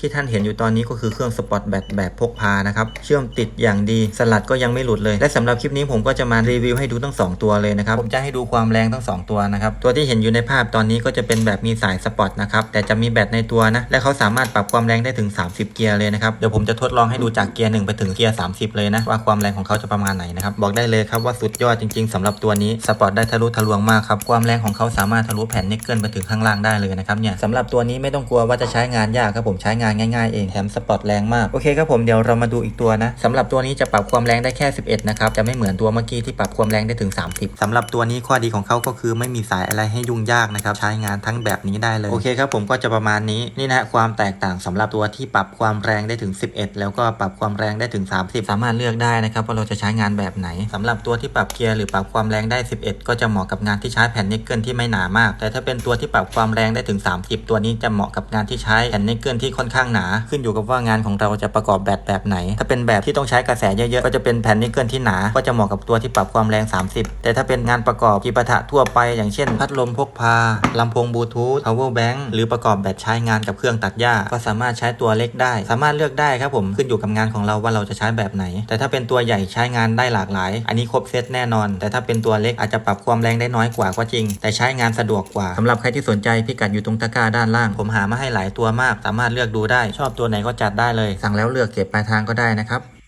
ที่ท่านเห็นอยู่ตอนนี้ก็คือเครื่องสปอตแบตแบบพกพานะครับ เชื่อมติดอย่างดี สลัดก็ยังไม่หลุดเลย และสำหรับคลิปนี้ผมก็จะมารีวิวให้ดูทั้ง 2 ตัวเลยนะครับ ผมจะให้ดูความแรงทั้ง 2 ตัวนะครับ ตัวที่เห็นอยู่ในภาพตอนนี้ก็จะเป็นแบบมีสายสปอตนะครับ แต่จะมีแบตในตัวนะ และเขาสามารถปรับความแรงได้ถึง 30 เกียร์เลยนะครับ เดี๋ยวผมจะทดลองให้ดูจากเกียร์หนึ่งไปถึงเกียร์30 เลยนะ ว่าความแรงของเขาจะประมาณไหนนะครับ บอกได้เลยครับว่าสุดยอดจริง ๆสำหรับตัวนี้สปอตได้ทะลุทะลวงมากครับ ความแรงของเขาสามารถทะลุแผ่นนิกเกิลไปถึงข้างล่างได้เลยนะครับเนี่ยสำหรับตัวนี้ไม่ต้องกลัวว่าจะใช้งานยากครับผมใช้งานง่ายๆเองแถมสปอตแรงมากโอเคครับผมเดี๋ยวเรามาดูอีกตัวนะสำหรับตัวนี้จะปรับความแรงได้แค่ 11 นะครับจะไม่เหมือนตัวเมื่อกี้ที่ปรับความแรงได้ถึง 30สำหรับตัวนี้ข้อดีของเขาก็คือไม่มีสายอะไรให้ยุ่งยากนะครับใช้งานทั้งแบบนี้ได้เลยโอเคครับผมก็จะประมาณนี้นี่นะฮะความแตกต่างสำหรับตัวที่ปรับความแรงได้ถึง 11 แล้วก็ปรับความแรงได้ถึง 30 สามารถเลือกได้นะครับว่าเราจะใช้งานแบบไหนสำหรับตัวที่ปรับเกียร์หรือปรับความแรงได้ 11 ก็จะเหมาะกับงานที่ใช้แผ่นนิกเกิลที่ไม่หนามาก แต่ถ้าเป็นตัวที่ปรับความแรงได้ถึง 30 ตัวนี้จะเหมาะกับงานที่ใช้แผ่นนิกเกิลที่ค่อนข้างหนา ขึ้นอยู่กับว่างานของเราจะประกอบแบตแบบไหน ถ้าเป็นแบบที่ต้องใช้กระแสเยอะๆ ก็จะเป็นแผ่นนิกเกิลที่หนา ก็จะเหมาะกับตัวที่ปรับความแรง 30 แต่ถ้าเป็นงานประกอบกีปะทะทั่วไป อย่างเช่น พัดลมพกพาลำโพงบลูทูธ power bank หรือประกอบแบตใช้งานกับเครื่องตัดหญ้า ก็สามารถใช้ตัวเล็กได้ สามารถเลือกได้ครับผมขึ้นอยู่กับงานของเราว่าเราจะใช้แบบไหน แต่ถ้าเป็นตัวใหญ่ใช้งานได้หลากหลาย อันนี้ครบเซตแน่นอน แต่ถ้าเป็นตัวเล็กอาจจะปรับความแรงได้น้อยกว่าก็จริง แต่ใช้งานสะดวกกว่าสำหรับใครที่สนใจพิกัดอยู่ตรงตะกร้าด้านล่าง ผมหามาให้หลายตัวมาก สามารถเลือกดูได้ ชอบตัวไหนก็จัดได้เลย สั่งแล้วเลือกเก็บปลายทางก็ได้นะครับ